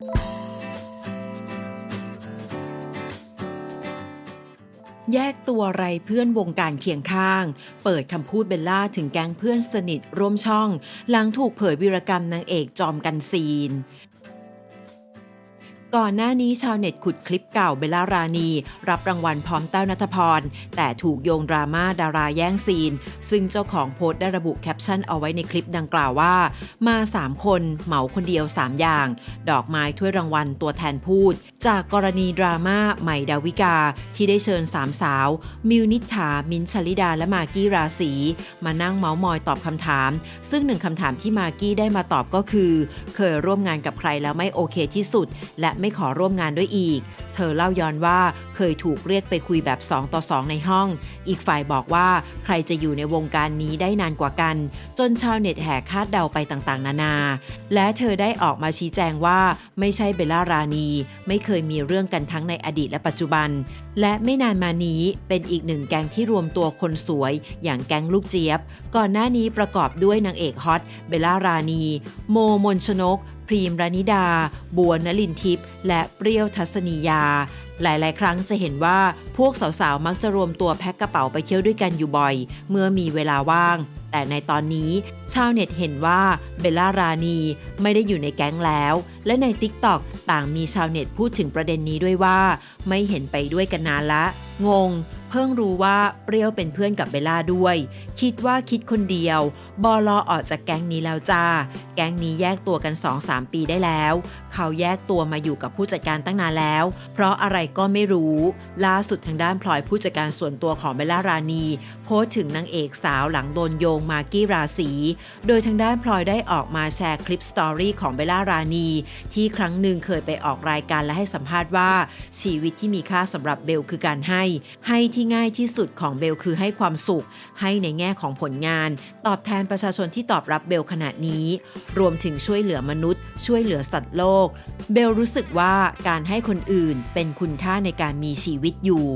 แยกตัวไรเพื่อนวงการเคียงข้าง เปิดคำพูดเบลล่าถึงแก๊งเพื่อนสนิทร่วมช่อง หลังถูกเผยวีรกรรมนางเอกจอมกันซีน ก่อนหน้านี้ชาวเน็ตขุดคลิปเก่าเบลล่ารานี รับรางวัลพร้อมแต้วนัทพร แต่ถูกโยงดราม่าดาราแย่งซีน ซึ่งเจ้าของโพสต์ได้ระบุแคปชั่นเอาไว้ในคลิปดังกล่าวว่า มา 3 คนเหมาคนเดียว 3 อย่าง ดอกไม้ถ้วยรางวัลตัวแทนพูด จากกรณีดราม่าใหม่ดาวิกา ที่ได้เชิญสามสาว มิวนิษฐามินชลิดาและมากี้ราศีมานั่งเมาส์มอยตอบคำถาม ซึ่งหนึ่งคำถามที่มากี้ได้มาตอบก็คือ เคยร่วมงานกับใครแล้วไม่โอเคที่สุด และไม่ขอร่วมงานด้วยอีก เธอเล่าย้อนว่าเคยถูกเรียกไปคุยแบบ 2 ต่อ 2 ในห้อง อีกฝ่ายบอกว่าใครจะอยู่ในวงการนี้ได้นานกว่ากัน จนชาวเน็ตแห่คาดเดาไปต่างๆ นานา และเธอได้ออกมาชี้แจงว่าไม่ใช่เบลล่ารานีไม่เคยมีเรื่องกันทั้งในอดีตและปัจจุบัน และไม่นานมานี้เป็นอีกหนึ่งแก๊งที่รวมตัวคนสวย อย่างแก๊งลูกเจี๊ยบ ก่อนหน้านี้ประกอบด้วยนางเอกฮอตเบลล่ารานี โมมนชนก พรีมรานิดา บัวนลินทิพย์และเปรี้ยวทัศนียา หลาย ๆ ครั้งจะเห็นว่าพวกสาว ๆ มักจะรวมตัวแพ็คกระเป๋าไปเที่ยวด้วยกันอยู่บ่อย เมื่อมีเวลาว่าง แต่ในตอนนี้ชาวเน็ตเห็นว่าเบลล่ารานีไม่ได้อยู่ในแก๊งแล้ว และใน t ิ k t o k ต่างมีชาวเน็ตพูดถึงประเด็นนี้ด้วยว่า ไม่เห็นไปด้วยกันนานละ งง เพิ่งรู้ว่าเปรี้ยวเป็นเพื่อนกับเบลล่าด้วย คิดว่าคิดคนเดียว บอลอออกจากแก๊งนี้แล้วจ้า แก๊งนี้แยกตัวกัน 2-3 ปีได้แล้ว เขาแยกตัวมาอยู่กับผู้จัดการตั้งนานแล้ว เพราะอะไรก็ไม่รู้ ล่าสุดทางด้านพลอยผู้จัดการส่วนตัวของเบลล่ารานีโพสต์ถึงนางเอกสาวหลังโดนโยงมากกี้ราศีโดยทางด้านพลอยได้ออกมาแชร์คลิปสตอรี่ของเบลล่ารานี ที่ครั้งหนึ่งเคยไปออกรายการและให้สัมภาษณ์ว่า ชีวิตที่มีค่าสำหรับเบลคือการให้ ให้ที่ง่ายที่สุดของเบลคือให้ความสุข ให้ในแง่ของผลงาน ตอบแทนประชาชนที่ตอบรับเบลขณะนี้ รวมถึงช่วยเหลือมนุษย์ ช่วยเหลือสัตว์โลก เบลรู้สึกว่าการให้คนอื่นเป็นคุณค่าในการมีชีวิตอยู่